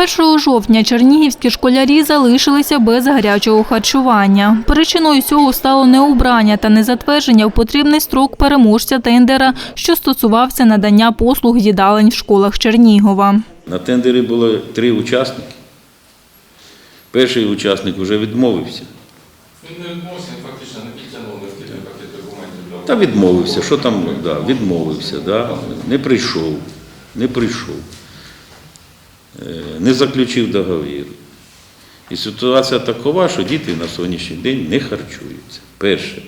1 жовтня чернігівські школярі залишилися без гарячого харчування. Причиною цього стало необрання та незатвердження в потрібний строк переможця тендера, що стосувався надання послуг їдалень в школах Чернігова. На тендері було три учасники. Перший учасник вже відмовився. Він не відмовився, фактично не необхідний пакет документів Та відмовився. Що там? Да, відмовився, да. не прийшов, не прийшов, не заключив договір. І ситуація такова, що діти на сьогоднішній день не харчуються. Перше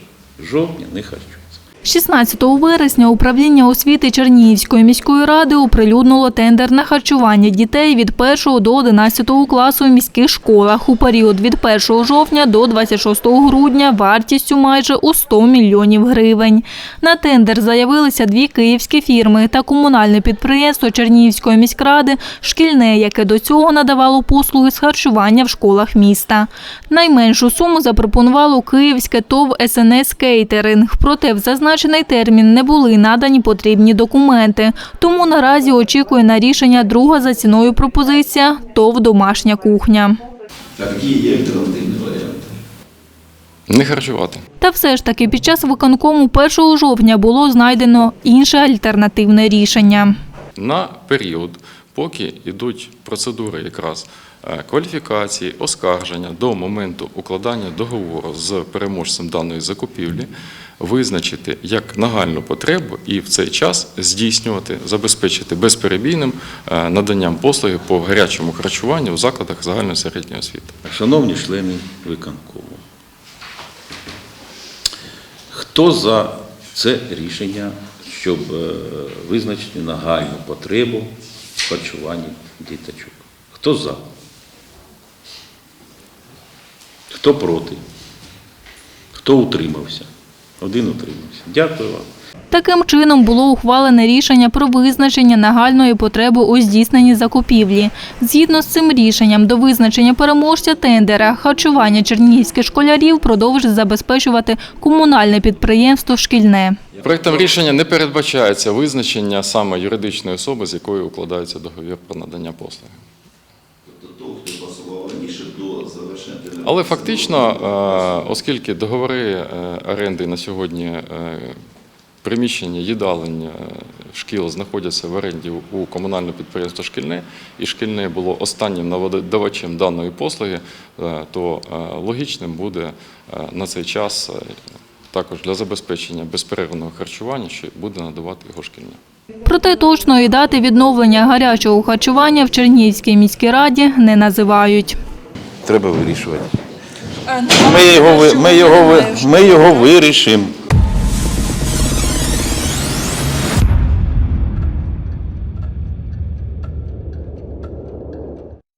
жовтня не харчуються. 16 вересня управління освіти Чернігівської міської ради оприлюднило тендер на харчування дітей від 1 до 11 класу в міських школах у період від 1 жовтня до 26 грудня вартістю майже у 100 мільйонів гривень. На тендер заявилися дві київські фірми та комунальне підприємство Чернігівської міськради «Шкільне», яке до цього надавало послуги з харчування в школах міста. Найменшу суму запропонувало київське ТОВ СНС Кейтеринг. Проте в зазначений термін не були надані потрібні документи. Тому наразі очікує на рішення друга за ціною пропозиція ТОВ Домашня кухня. А які є альтернативні варіанти? Не харчувати. Та все ж таки під час виконкому 1 жовтня було знайдено інше альтернативне рішення. На період, поки йдуть процедури якраз е, кваліфікації, оскарження до моменту укладання договору з переможцем даної закупівлі, визначити як нагальну потребу і в цей час здійснювати, забезпечити безперебійним е, наданням послуги по гарячому харчуванню в закладах загальної середньої освіти. Шановні члени виконкому, хто за це рішення, щоб е, визначити нагальну потребу в харчуванні діточок? Хто за? Хто проти? Хто утримався? Один утримався. Дякую вам. Таким чином було ухвалене рішення про визначення нагальної потреби у здійсненні закупівлі. Згідно з цим рішенням, до визначення переможця тендера харчування чернігівських школярів продовжить забезпечувати комунальне підприємство «Шкільне». Проектом рішення не передбачається визначення саме юридичної особи, з якою укладається договір про надання послуги. Раніше до завершення. Але фактично, е, оскільки договори е, оренди на сьогодні е, приміщення їдалень шкіл знаходяться в оренді у комунального підприємства «Шкільне», і «Шкільне» було останнім надавачем даної послуги, то логічним буде на цей час також для забезпечення безперервного харчування, що буде надавати його «Шкільне». Проте точної дати відновлення гарячого харчування в Чернігівській міській раді не називають. Треба вирішувати. Ми його, ми його, ми його вирішимо.